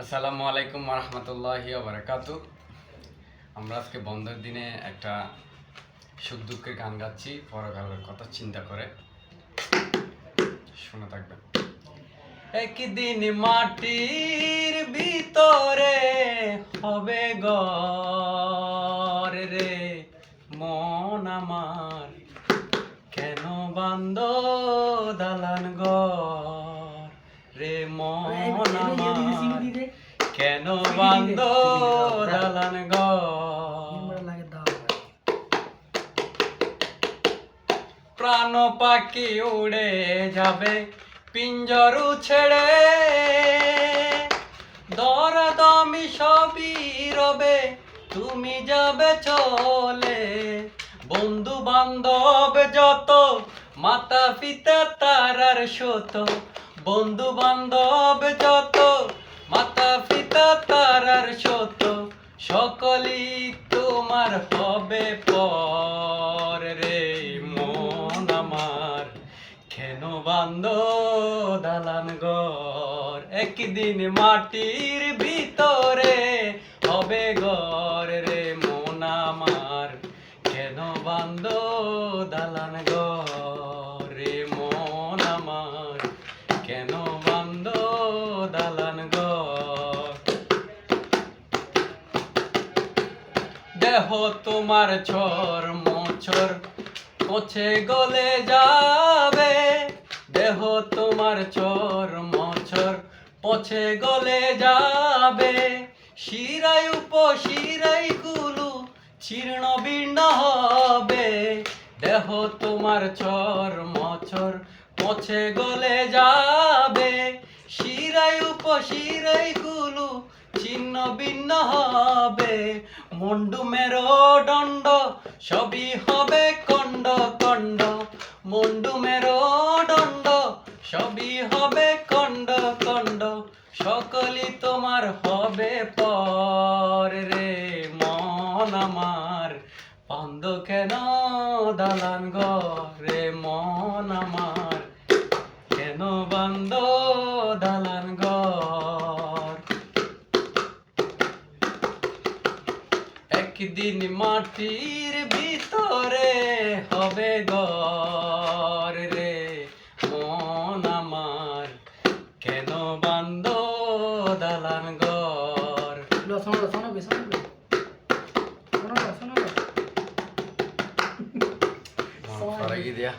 আসসালামু আলাইকুম রহমতুল্লাহি বারাকাতু আমরা আজকে বন্ধের দিনে একটা সুখ দুঃখের গান গাচ্ছি পরকালের কথা চিন্তা করে। শুনে থাকবেন। একদিন মাটির ভিতরে হবে গর রে মন আমার। কেন বান্দ দালান গর রে মন আমার। কেন বান্দ দালান ঘর। প্রাণ পাখি উড়ে যাবে পিঞ্জরু ছেড়ে। দর দমি সবই রবে তুমি যাবে চলে। বন্ধু বান্ধব যত মাতা পিতা তারার সত বন্ধু বান্ধব যত সকলই তোমার হবে পর রে মন আমার। কেন বান্দ দালান ঘর? একদিন মাটির ভিতরে হবে ঘর রে মন আমার। কেন বান্দ দালান ঘর রে মন আমার? কেন দেহ তোমার ছর মোছর পছে গলে যাবে। দেহ তোমার চর মছর পছে গলে যাবে। শিরাই উপ শিরাই গুলু ছিন্ন ভিন্ন হবে। দেহ তোমার চর মছর পছে গলে যাবে। শিরাই উপ শিরাই গুলু ছিন্ন ভিন্ন হবে। মুন্ডু মেরো দণ্ড, সবই হবে কণ্ড কণ্ড। মুন্ডু মেরো দণ্ড, সবই হবে কণ্ড কণ্ড। সকলই তোমার হবে পর রে মন আমার। পান্দ কেন দালান ঘরে মন আমার? কেন বান্দ একদিন মাটির ভিতরে হবে গর রে। মন আমার কেন বান্ধ দালান গর দিয়া।